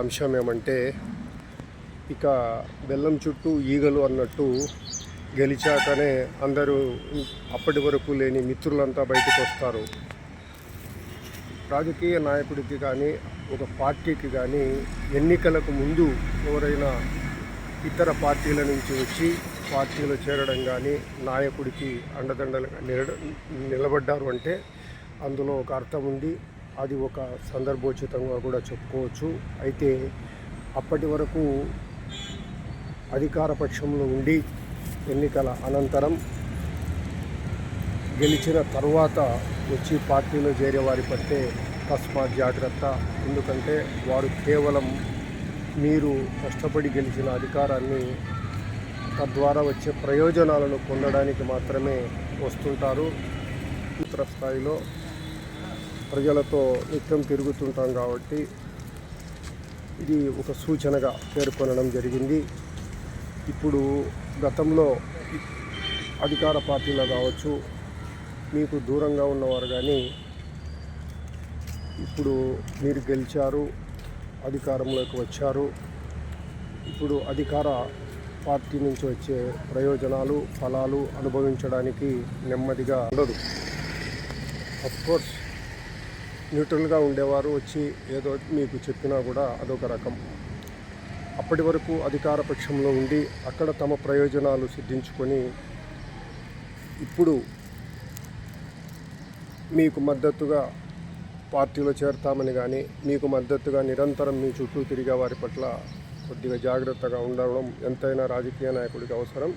అంశం ఏమంటే ఇక బెల్లం చుట్టూ ఈగలు అన్నట్టు గెలిచాకనే అందరూ అప్పటి వరకు లేని మిత్రులంతా బయటకు వస్తారు. రాజకీయ నాయకుడికి కానీ ఒక పార్టీకి కానీ ఎన్నికలకు ముందు ఎవరైనా ఇతర పార్టీల నుంచి వచ్చి పార్టీలో చేరడం కానీ నాయకుడికి అండదండలుగా నిలబడ్డారు అంటే అందులో ఒక అర్థం ఉంది. అది ఒక సందర్భోచితంగా కూడా చెప్పుకోవచ్చు. అయితే అప్పటి వరకు అధికార పక్షంలో ఉండి ఎన్నికల అనంతరం గెలిచిన తర్వాత వచ్చి పార్టీలో చేరే వారి పట్టే తస్మాత్ జాగ్రత్త. ఎందుకంటే వారు కేవలం మీరు కష్టపడి గెలిచిన అధికారాన్ని తద్వారా వచ్చే ప్రయోజనాలను పొందడానికి మాత్రమే వస్తుంటారు. స్థాయిలో ప్రజలతో నిత్యం తిరుగుతుంటాం కాబట్టి ఇది ఒక సూచనగా పేర్కొనడం జరిగింది. ఇప్పుడు గతంలో అధికార పార్టీలో కావచ్చు మీకు దూరంగా ఉన్నవారు కానీ ఇప్పుడు మీరు గెలిచారు అధికారంలోకి వచ్చారు. ఇప్పుడు అధికార పార్టీ నుంచి వచ్చే ప్రయోజనాలు ఫలాలు అనుభవించడానికి నెమ్మదిగా ఉండదు. అఫ్కోర్స్ న్యూట్రల్గా ఉండేవారు వచ్చి ఏదో మీకు చెప్పినా కూడా అదొక రకం. అప్పటి వరకు అధికార పక్షంలో ఉండి అక్కడ తమ ప్రయోజనాలు సిద్ధించుకొని ఇప్పుడు మీకు మద్దతుగా పార్టీలో చేరతామని కానీ మీకు మద్దతుగా నిరంతరం మీ చుట్టూ తిరిగే వారి పట్ల కొద్దిగా జాగ్రత్తగా ఉండడం ఎంతైనా రాజకీయ నాయకుడికి అవసరం.